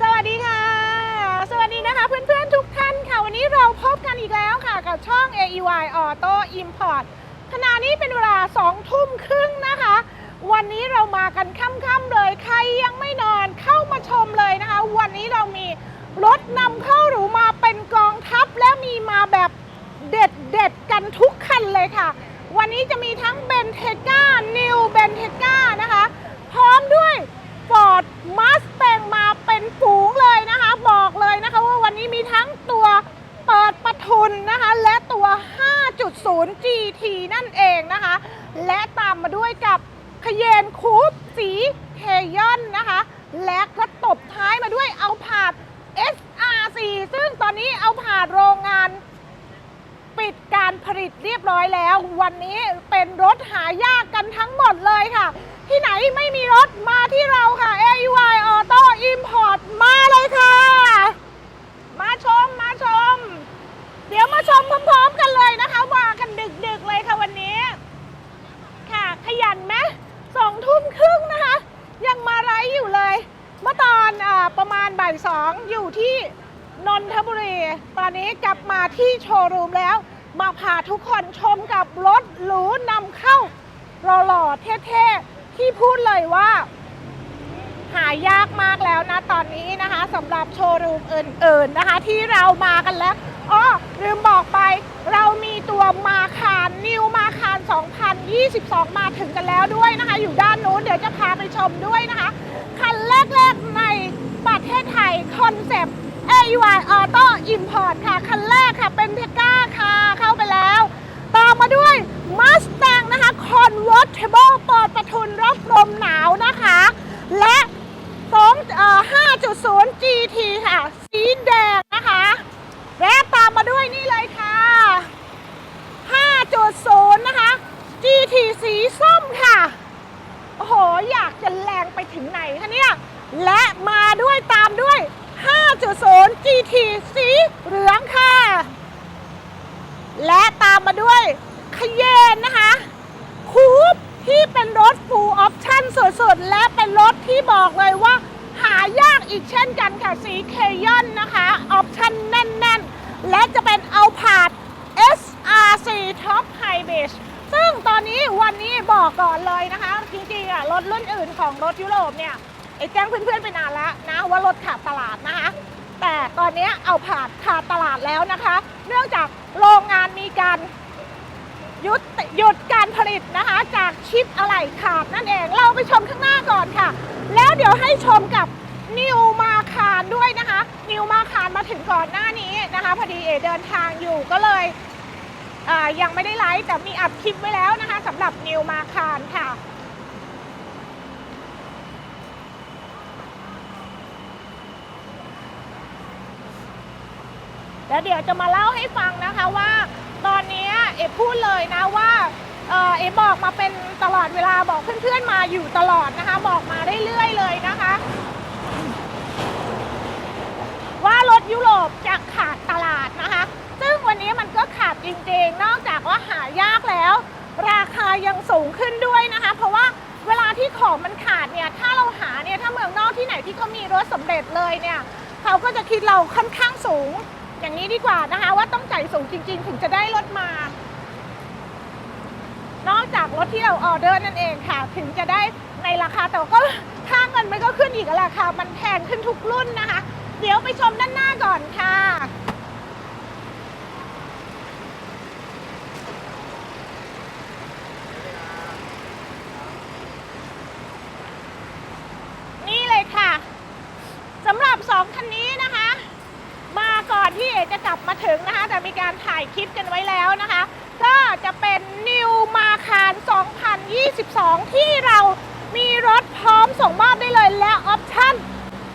สวัสดีค่ะ สวัสดีนะคะเพื่อนๆทุกท่านค่ะ วันนี้เราพบกันอีกแล้วค่ะ กับช่อง AEY Auto Import ขณะนี้เป็นเวลา2ทุ่มครึ่งนะคะ วันนี้เรามากันค่ำๆเลย ใครยังไม่นอนเข้ามาชมเลยนะคะ วันนี้เรามีรถนำเข้าหรูมาเป็นกองทัพและมีมาแบบเด็ดเด็ดกันทุกคันเลยค่ะ วันนี้จะมีทั้งเบนเทก้า New b e n t e g a นะคะ พร้อมด้วย Ford Mustang มา ฝูงเลยนะคะ บอกเลยนะคะว่าวันนี้มีทั้งตัวเปิดประทุนนะคะ และตัว 5.0 GT นั่นเองนะคะ และตามมาด้วยกับขยนคูปสีเคยอนนะคะ และก็ตบท้ายมาด้วยเอาผาด SRC ซึ่งตอนนี้เอาผาดโรงงาน ปิดการผลิตเรียบร้อยแล้ว วันนี้เป็นรถหายากกันทั้งหมดเลยค่ะ ที่ไหนไม่มีรถมาที่เราค่ะ AUI Auto Import มาเลยค่ะ มาชมมาชม เดี๋ยวมาชมพร้อมๆกันเลยนะคะมากันดึกๆเลยค่ะวันนี้ ค่ะขยันไหมสองทุ่มครึ่งนะคะ ยังมาไรอยู่เลย เมื่อตอนอประมาณบ่ายสองอยู่ที่นนทบุรี ตอนนี้กลับมาที่โชว์รูมแล้ว มาพาทุกคนชมกับรถหรูนำเข้าหล่อๆเท่ๆ ที่พูดเลยว่า หายากมากแล้วนะตอนนี้นะคะสำหรับโชว์รูมอื่นๆนะคะ ที่เรามากันแล้วอ๋อลืมบอกไปเรามีตัวมาคารนิวมาคาร 2022 มาถึงกันแล้วด้วยนะคะ อยู่ด้านนู้นเดี๋ยวจะพาไปชมด้วยนะคะ คันแรกๆในประเทศไทยคอนเซปต์ AUI Auto Import ค่ะ คันแรกค่ะเป็นเพก้าไปแล้ว ตามมาด้วย Mustang นะคะ Convertible เปิดประทุนรับล มหนาวนะคะ และ2เอ่อ5.0 GT ค่ะ สีแดงนะคะ และตามมาด้วยนี่เลยค่ะ 5.0 นะคะ GT สีส้มค่ะ โอ้โห อยากจะแรงไปถึงไหนคะเนี่ย และมาด้วยตามด้วย 5.0 GT สีเหลืองค่ะ และตามมาด้วยขยเยนนะคะ ที่เป็นรถ full option สุดๆ และเป็นรถที่บอกเลยว่า หายากอีกเช่นกันค่ะ สีเคยอนนะคะ ออปชั่นแน่นๆ และจะเป็นเอาผาด SRC Top High Beige ซึ่งตอนนี้วันนี้บอกก่อนเลยนะคะ จริงๆอะรถรุ่นอื่นของรถยุโรปเนี่ยไอ้แจ้งเพื่อนๆไปนานแล้วนะ ว่ารถขาดตลาดนะคะ แต่ตอนนี้เอาผาดขาดตลาดแล้วนะคะ เนื่องจากโรงงานมีการ ยุดหยุดการผลิตนะคะจากชิปอะไหล่ขาดนั่นเอง เราไปชมข้างหน้าก่อนค่ะ แล้วเดี๋ยวให้ชมกับนิวมาคารด้วยนะคะ นิวมาคารมาถึงก่อนหน้านี้นะคะพอดีเอเดินทางอยู่ก็เลยยังไม่ได้ไลฟ์แต่มีอัดคลิปไว้แล้วนะคะสำหรับนิวมาคารค่ะแล้วเดี๋ยวจะมาเล่าให้ฟังนะคะว่า ตอนนี้เอพูดเลยนะว่าเอ่อเอบอกมาเป็นตลอดเวลาบอกเพื่อนๆมาอยู่ตลอดนะคะ บอกมาเรื่อยๆเลยนะคะ ว่ารถยุโรปจะขาดตลาดนะคะ ซึ่งวันนี้มันก็ขาดจริงๆ นอกจากว่าหายากแล้ว ราคายังสูงขึ้นด้วยนะคะ เพราะว่าเวลาที่ของมันขาดเนี่ยถ้าเราหาเนี่ยถ้าเมืองนอกที่ไหนที่เขามีรถสำเร็จเลยเนี่ยเขาก็จะคิดเราค่อนข้างสูง อย่างนี้ดีกว่านะคะ ว่าต้องจ่ายสูงจริง ๆ ถึงจะได้รถมา นอกจากรถที่เราออเดอร์นั่นเองค่ะ ถึงจะได้ในราคาแต่ก็ค่าเงินมันก็ขึ้นอีกล้วราคามันแพงขึ้นทุกรุ่นนะคะ เดี๋ยวไปชมด้านหน้าก่อนค่ะ นี่เลยค่ะสำหรับสองคันนี้นะคะ มาก่อนที่เอจะก ลับมาถึงนะคะ แต่มีการถ่ายคลิปกันไว้แล้วนะคะ ก็จะเป็น New มาคาร2022 ที่เรามีรถพร้อมส่งมอบได้เลยและออปชั่น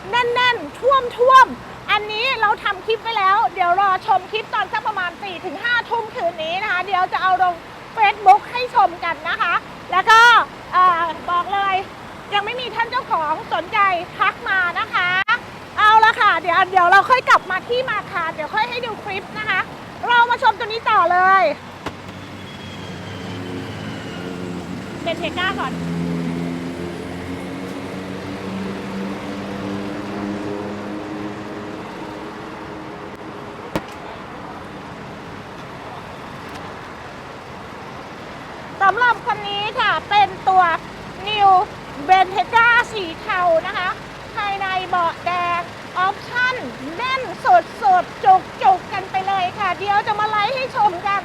แน่นๆท่วมท่วมๆ อันนี้เราทำคลิปไว้แล้ว เดี๋ยวรอชมคลิปตอนสักประมาณ 4-5 ทุ่มคืนนี้นะคะ เดี๋ยวจะเอาลง Facebook ให้ชมกันนะคะ แล้วก็บอกเลยยังไม่มีท่านเจ้าของสนใจทักมานะคะะค่ะ เดี๋ยวเดี๋ยวเราค่อยกลับมาที่มาคาเดี๋ยวค่อยให้ดูคลิปนะคะ เรามาชมตัวนี้ต่อเลยเป็นเทก้าก่อนสำหรับคันนี้ค่ะเป็นตัว New b e n t e g a สีเทานะคะ ดสดจุกจุกกันไปเลยค่ะ เดี๋ยวจะมาไลฟ์ให้ชมกัน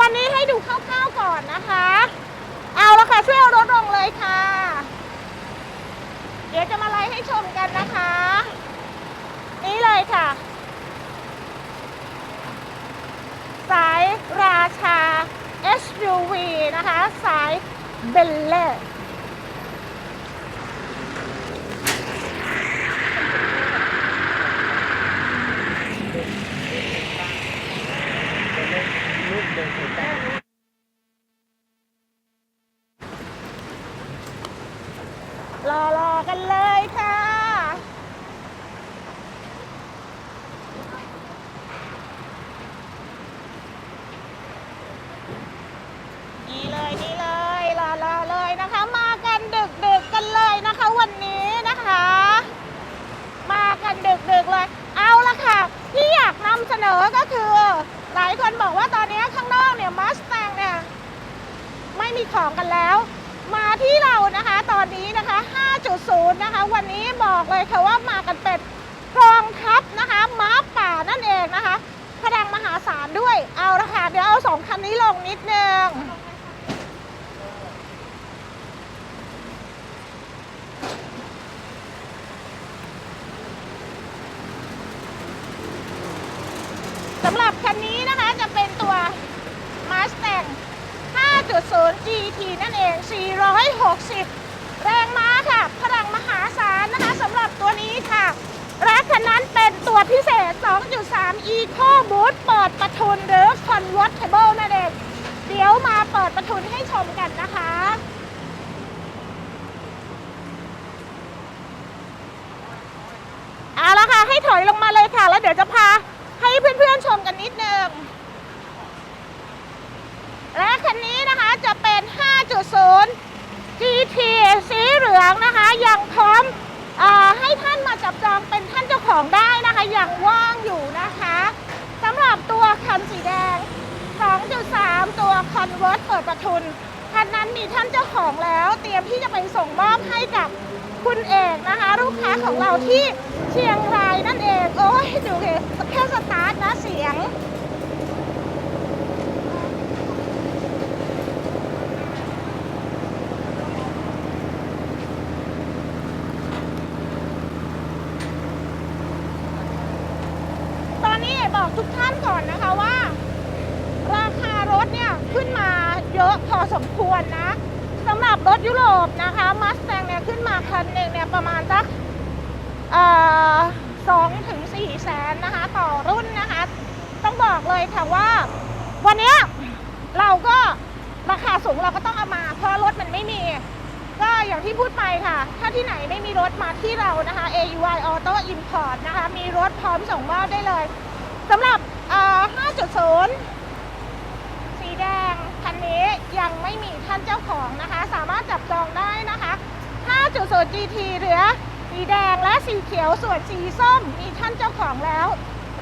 วันนี้ให้ดูคร่าวๆก่อนนะคะ เอาละค่ะช่วยเอารถลงเลยค่ะ เดี๋ยวจะมาไลฟ์ให้ชมกันนะคะ นี่เลยค่ะ สายราชา SUV นะคะ สายเบลเล่ รอรอกันเลยค่ะ นี่เลยนี่เลยรอรอเลยนะคะ มากันดึกดึกๆกันเลยนะคะ วันนี้นะคะ มากันดึกดึกๆ เลย เอาละค่ะ ที่อยากนำเสนอก็คือ หลายคนบอกว่าตอนนี้ข้างนอกเนี่ยมัสแตงเนี่ยไม่มีของกันแล้ว มาที่เรานะคะตอนนี้นะคะ 5.0 นะคะ วันนี้บอกเลยค่ะว่ามากันเป็นกองทัพนะคะม้าป่านั่นเองนะคะพลังมหาศาลด้วย เอาละค่ะเดี๋ยวเอาสองคันนี้ลงนิดนึง สำหรับคันนี้นะคะจะเป็นตัว Mustang 5.0 GT นั่นเอง 460 แรงม้าค่ะ พลังมหาศาลนะคะสำหรับตัวนี้ค่ะและคันนั้นเป็นตัวพิเศษ 2.3 Eco Boost เปิดประทุนหรือ Convertible นั่นเอง เดี๋ยวมาเปิดประทุนให้ชมกันนะคะเอาละค่ะ ให้ถอยลงมาเลยค่ะ แล้วเดี๋ยวจะพา เพื่อนๆชมกันนิดนึง และคันนี้นะคะจะเป็น 5.0 GT สีเหลืองนะคะ ยังพร้อมออให้ท่านมาจับจองเป็นท่านเจ้าของได้นะคะ ยังว่างอยู่นะคะสำหรับตัวคันสีแดง 2.3 ตัว Convert เปิดประทุนคันนั้นมีท่านเจ้าของแล้ว เตรียมที่จะไปส่งมอบให้กับ คุณเอกนะคะ ลูกค้าของเราที่เชียงรายนั่นเอง โอ้ยดูเลยแค่สตาร์ทนะเสียงตอนนี้บอกทุกท่านก่อนนะคะว่า ราคารถเนี่ย ขึ้นมาเยอะพอสมควรนะำหรับรถยุโรปนะคะมัสแตงเนี่ยขึ้นมาคันหนึ่งเนี่ยประมาณสักสองถึงสี่แสนนะคะ ต่อรุ่นนะคะ ต้องบอกเลยค่ะว่า วันนี้เราก็ราคาสูงเราก็ต้องเอามา เพราะรถมันไม่มี ก็อย่างที่พูดไปค่ะ ถ้าที่ไหนไม่มีรถมาที่เรานะคะ AUI Auto Import นะคะ มีรถพร้อมส่งมอบได้เลยสำหรับ5.0 สีแดงคันนี้ยังไม่มีานเจ้าของนะคะ สามารถจับจองได้นะคะ 5.0 GT เหลือสีแดงและสีเขียวส่วนสีส้มมีท่านเจ้าของแล้ว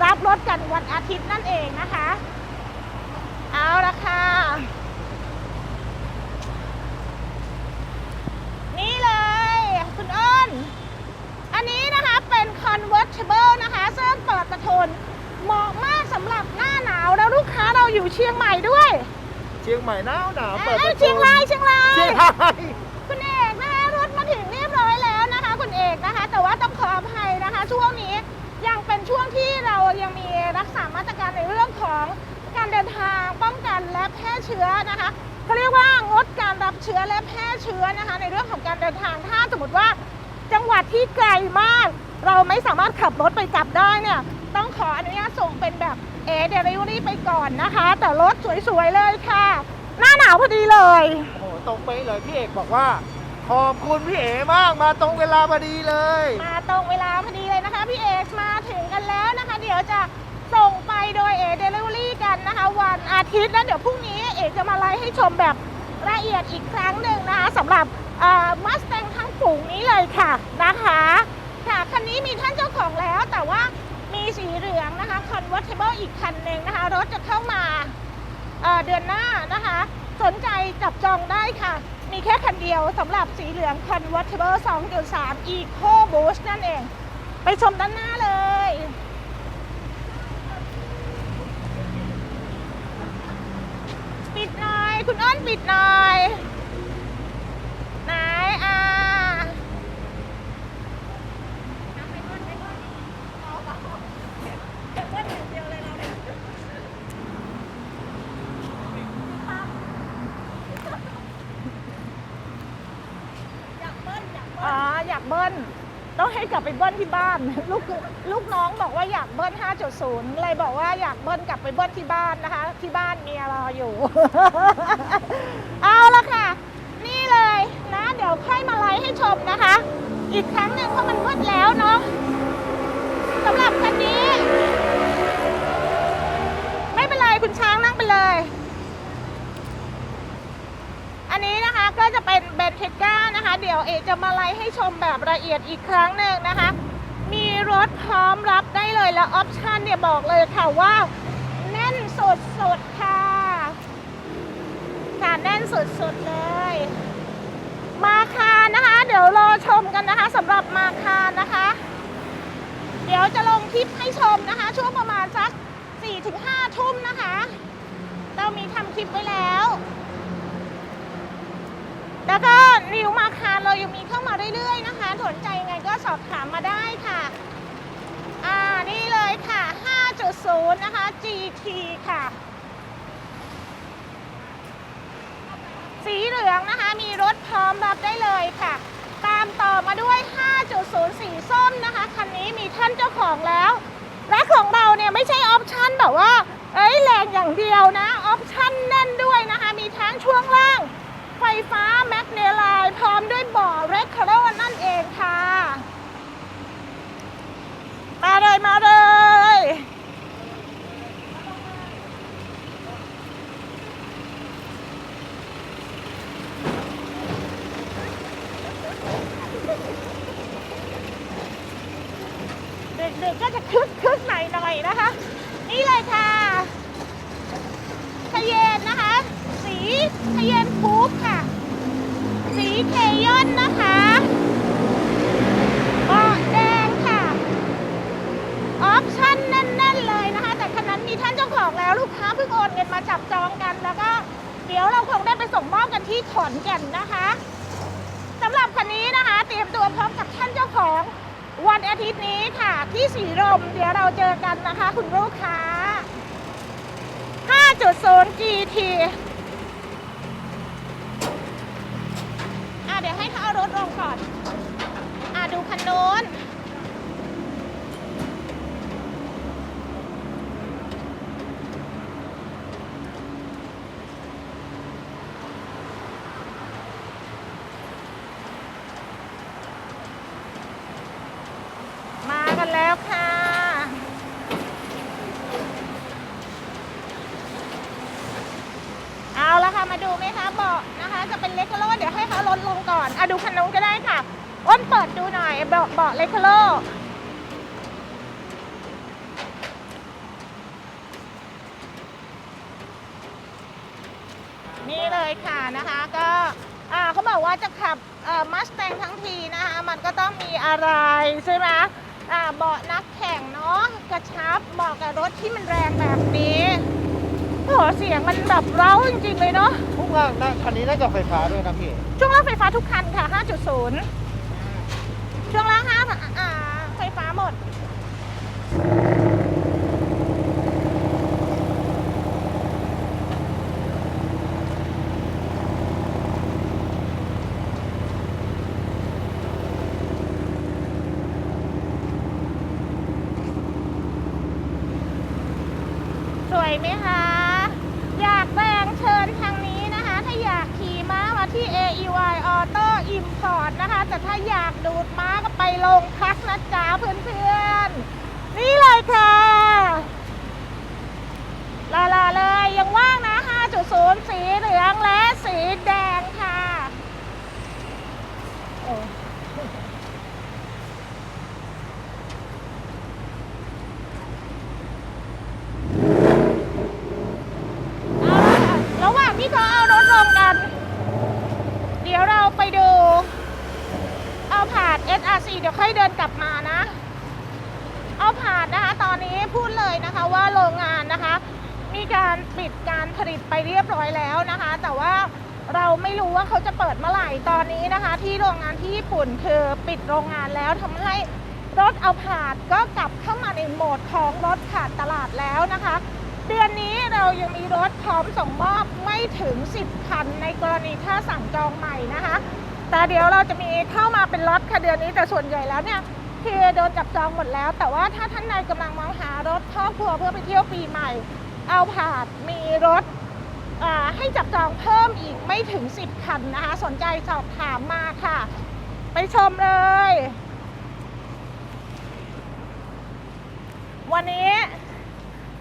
รับรถกันวันอาทิตย์นั่นเองนะคะ เอาละค่ะ นี่เลย คุณอ้น อันนี้นะคะเป็น convertible นะคะซึ่งเปิดประทนเหมาะมากสำหรับหน้าหนาวแล้วลูกค้าเราอยู่เชียงใหม่ด้วย เชียงใหม่หนาวหนาวเปิดเอ้ปยระตูเชียงรายเชียงราย เชียงรายคุณเอกนะคะรถมาถึงเรียบร้อยแล้วนะคะ คุณเอกนะคะ แต่ว่าต้องขออภัยนะคะ ช่วงนี้ยังเป็นช่วงที่เรายังมีรักษามาตรการในเรื่องของการเดินทางป้องกันและแพร่เชื้อนะคะเขาเรียกว่างดการรับเชื้อและแพร่เชื้อนะคะ ในเรื่องของการเดินทางถ้าสมมติว่าจังหวัดที่ไกลมาก เราไม่สามารถขับรถไปกลับได้เนี่ยต้องขออนุญาตส่งเป็นแบบ เอเดลิเวอรี่ไปก่อนนะคะ แต่รถสวยๆเลยค่ะ หน้าหนาวพอดีเลย โอ้โหตรงไปะเลยพี่เอกบอกว่า ขอบคุณพี่เอ๋มากมาตรงเวลาพอดีเลย มาตรงเวลาพอดีเลยนะคะ พี่เอกมาถึงกันแล้วนะคะ เดี๋ยวจะส่งไปโดยเอเดลิเวอรี่กันนะคะ วันอาทิตย์แล้วเดี๋ยวพรุ่งนี้เอกจะมาไลฟ์ให้ชมแบบละเอียดอีกครั้งหนึ่งนะคะสำหรับมัสแตงทั้งฝูงนี้เลยค่ะนะคะค่ะคันนี้มีท่านเจ้าของแล้วแต่ว่ามี สีเหลืองนะคะ convertible อีกคันหนึ่งนะคะ รถจะเข้ามาเเดือนหน้านะคะ สนใจจับจองได้ค่ะ มีแค่คันเดียวสำหรับสีเหลือง Convertible 2.3 Eco Boost นั่นเอง ไปชมด้านหน้าเลยปิดหน่อย คุณอ้นปิดหน่อย ไหนอ่า อ๋ออยากเบิ้ลต้องให้กลับไปเบิ้ล ที่บ้านลูกลูกน้องบอกว่าอยากเบิ้ล 5.0 เลยบอกว่าอยากเบิ้ลกลับไปเบิ้ลที่บ้านนะคะ ที่บ้านเมียรออยู่ เอาละค่ะ นี่เลยนะ เดี๋ยวค่อยมาไลฟ์ให้ชมนะคะ อีกครั้งหนึ่งเพราะมันมืดแล้วเนาะสำหรับคันนี้ ไม่เป็นไรคุณช้างนั่งไปเลย อันนี้นะคะก็จะเป็นเบนเทก้านะคะ เดี๋ยวเอจะมาไลฟ์ให้ชมแบบละเอียดอีกครั้งหนึ่งนะคะ รถพร้อมรับได้เลยแล้วออปชันเนี่ยบอกเลยค่ะว่าแน่นสุดๆค่ะค่ะแน่นสุดๆเลย มาคานะคะ เดี๋ยวรอชมกันนะคะสำหรับมาคานะคะ เดี๋ยวจะลงคลิปให้ชมนะคะ ช่วงประมาณสัก4-5ทุ่มนะคะ เรามีทำคลิปไว้แล้วแล้วก็นิวมาคารเรายังมีเข้ามาเรื่อยๆนะคะ สนใจยังไงก็สอบถามมาได้ค่ะ นี่เลยค่ะ 5.0 นะคะ GT ค่ะ สีเหลืองนะคะ มีรถพร้อมรับได้เลยค่ะ ตามต่อมาด้วย 5.0 สีส้มนะคะ คันนี้มีท่านเจ้าของแล้ว และของเราเนี่ยไม่ใช่ออปชั่นแบบว่า เอ้ยแรงอย่างเดียวนะ ออปชั่นแน่นด้วยนะคะ มีทั้งช่วงล่าง ไฟฟ้าแมกเนลไลพร้อมด้วยบ่อเรคคาร์โนั่นเองค่ะ มาเลยมาเลย เด็กๆก็จะ คึกคึกหน่อยหน่อยๆนะคะ นี่เลยค่ะทะเยนนะคะ สีทะเยนคูปค่ะ สีเคยอนนะคะเบาะแดงค่ะ ออปชั่นแน่นๆเลยนะคะ แต่คันนั้นมีท่านเจ้าของแล้วลูกค้าเพิ่งโอนเงินมาจับจองกันแล้วก็เดี๋ยวเราคงได้ไปส่งมอบกันที่ขอนแก่นนะคะสำหรับคันนี้นะคะ เตรียมตัวพร้อมกับท่านเจ้าของ วันอาทิตย์นี้ค่ะ ที่สีลมเดี๋ยวเราเจอกันนะคะ คุณลูกค้า 5.0 GT อะเดี๋ยวให้เขาเอารถลงก่อน อะดูคันโน้น มา กันแล้วค่ะ เอาละค่ะมาดูไหมคะเบาะนะคะ จะเป็นเลคโลเดี๋ยวให้เขาลดลงก่อนอะดูคันนู้นก็ได้ค่ะ อ้นเปิดดูหน่อยเบาะเบาะเลคโลนี่เลยค่ะนะคะก็อ่าเขาบอกว่าจะขับมัสแตงทั้งทีนะคะ มันก็ต้องมีอะไรใช่ไหม เบาะนักแข่งเนาะกระชับเหมาะกับรถที่มันแรงแบบนี้โอ้โหเสียงมันแบบเร้าจริงๆเลยเนาะทุกอย่างนะคันนี้น่าจะไฟฟ้าด้วยนะพี่ช่วงล่างไฟฟ้าทุกคันค่ะ 5.0 ช่วงล่าง5อ่าไฟฟ้าหมดาอยากดูดม้าก็ไปโรงพักนะจ๊ะเพื่อนๆ นี่เลยค่ะ ลาลาเลยยังว่างนะ 5.0 สีเหลืองและสีแดงค่ะระหว่างที่เขาเอารถลงกัน เดี๋ยวเราไปดู ด SRC เดี๋ยวค่อยเดินกลับมานะเอาผาดนะคะตอนนี้พูดเลยนะคะว่าโรงงานนะคะ มีการปิดการผลิตไปเรียบร้อยแล้วนะคะ แต่ว่าเราไม่รู้ว่าเขาจะเปิดเมื่อไหร่ตอนนี้นะคะ ที่โรงงานที่ญี่ปุ่นคือปิดโรงงานแล้วทำให้รถเอาผาดก็กลับเข้ามาในโหมดของรถขาดตลาดแล้วนะคะ เดือนนี้เรายังมีรถพร้อมส่งมอบไม่ถึง 10 คันในกรณีถ้าสั่งจองใหม่นะคะ แต่เดี๋ยวเราจะมีเข้ามาเป็นล็อตค่ะเดือนนี้แต่ส่วนใหญ่แล้วเนี่ยคือโดนจับจองหมดแล้ว แต่ว่าถ้าท่านใดกำลังมองหารถครอบครัวเพื่อไปเที่ยวปีใหม่ เอาผาดมีรถให้จับจองเพิ่มอีกไม่ถึง 10 คันนะคะ สนใจสอบถามมาค่ะ ไปชมเลย วันนี้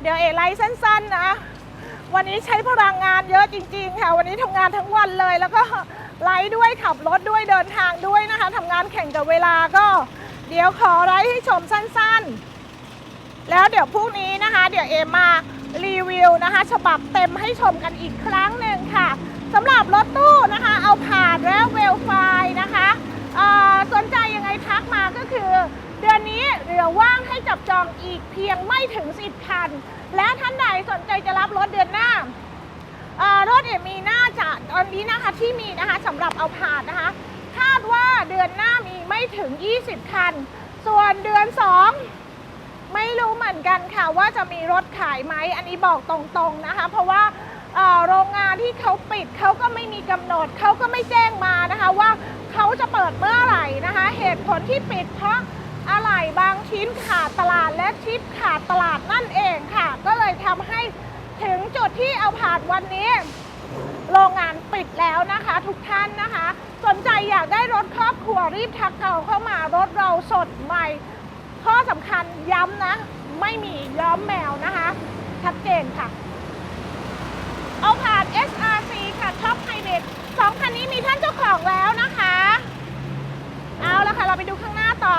เดี๋ยวเอไลฟ์สั้น ๆ นะ วันนี้ใช้พลังงานเยอะจริง ๆ ค่ะ วันนี้ทำงานทั้งวันเลยแล้วก็ ไลฟ์ด้วยขับรถด้วยเดินทางด้วยนะคะทำงานแข่งกับเวลาก็ เดี๋ยวขอไลฟ์ให้ชมสั้นๆ แล้วเดี๋ยวพรุ่งนี้นะคะ เดี๋ยวเอมมารีวิวนะคะ ฉบับเต็มให้ชมกันอีกครั้งหนึ่งค่ะสำหรับรถตู้นะคะ เอาผ่านและเวลไฟนะคะสนใจยังไงทักมาก็คือ เดือนนี้เหลือว่างให้จับจองอีกเพียงไม่ถึง 10 คัน และท่านใดสนใจจะรับรถเดือนหน้า รถเอมีน่าจะตอนนี้นะคะที่มีนะคะสำหรับเอาผ่านนะคะคาดว่าเดือนหน้ามีไม่ถึง 20 คัน ส่วนเดือน 2 ไม่รู้เหมือนกันค่ะว่าจะมีรถขายไหมอันนี้บอกตรงๆนะคะ เพราะว่าโรงงานที่เขาปิดเขาก็ไม่มีกำหนดเขาก็ไม่แจ้งมานะคะว่าเขาจะเปิดเมื่อไหร่นะคะ เหตุผลที่ปิดเพราะอะไหล่บางชิ้นขาดตลาดและชิ้นขาดตลาดนั่นเองค่ะ ก็เลยทำให้ ถึงจุดที่เอาผานวันนี้ โรงงานปิดแล้วนะคะ ทุกท่านนะคะ สนใจอยากได้รถครอบครัวรีบทักเราเข้ามารถเราสดใหม่ ข้อสำคัญย้ำนะ ไม่มีย้อมแมวนะคะ ชัดเจนค่ะ เอาผ่าน SRC ค่ะท็อปไฮเบรดสองคันนี้มีท่านเจ้าของแล้วนะคะ เอาละค่ะ เราไปดูข้างหน้าต่อ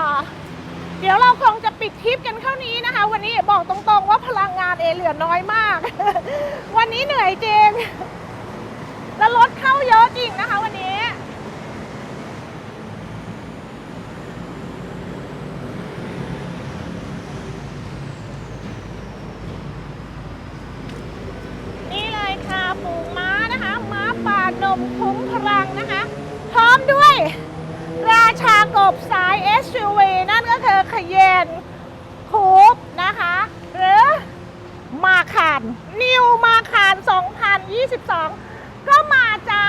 เดี๋ยวเราคงจะปิดทริปกันเท่านี้นะคะ วันนี้บอกตรงๆว่าพลังงานเอเหลือน้อยมาก วันนี้เหนื่อยจริง แล้วรถเข้าเยอะจริงนะคะ วันนี้นี่เลยค่ะฝูม้านะคะม้าป่านมคุ้มพลังนะคะ พร้อมด้วย ราชากบสาย SUV นั่นก็คือ ขยนคูปนะคะ หรือมาคานนิวมาคาน 2022 ก็มาจ้า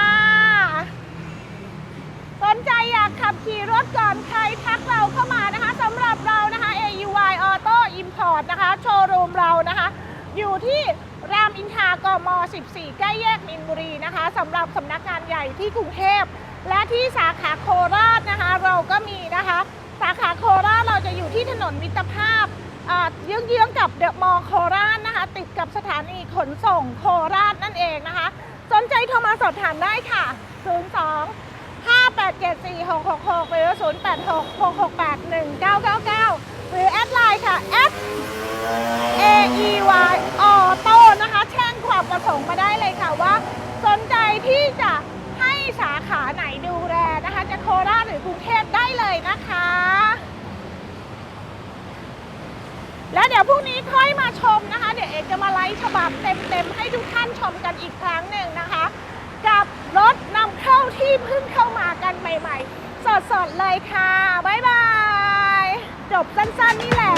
สนใจอยากขับขี่รถก่อนใครทักเราเข้ามานะคะสำหรับเรานะคะ AUY Auto Import นะคะ โชว์รูมเรานะคะ อยู่ที่รามอินทากม 14 ใกล้แยกมินบุรีนะคะสำหรับสำนักงานใหญ่ที่กรุงเทพ และที่สาขาโคราชนะคะ เราก็มีนะคะ สาขาโคราชเราจะอยู่ที่ถนนมิตรภาพเยื้องๆกับเดอะมอลโคราชนะคะ ติดกับสถานีขนส่งโคราชนั่นเองนะคะ สนใจโทรมาสอบถามได้ค่ะ 02 5874666 หรือ 0866681999 หรือแอดไลน์ค่ะ at AEY Auto นะคะ แช่งความประสงค์มาได้เลยค่ะว่า สนใจที่จะให้สาขาไหนดูแลนะคะ จะโคราชหรือกรุงเทพได้เลยนะคะ แล้วเดี๋ยว พรุ่งนี้ค่อยมาชมนะคะ เดี๋ยวเอกจะมาไลฟ์ฉบับเต็มๆให้ทุกท่านชมกันอีกครั้งหนึ่งนะคะ กับรถนำเข้าที่เพิ่งเข้ามากันใหม่ๆ สดๆเลยค่ะ บ๊ายบาย จบสั้นๆนี่แหละ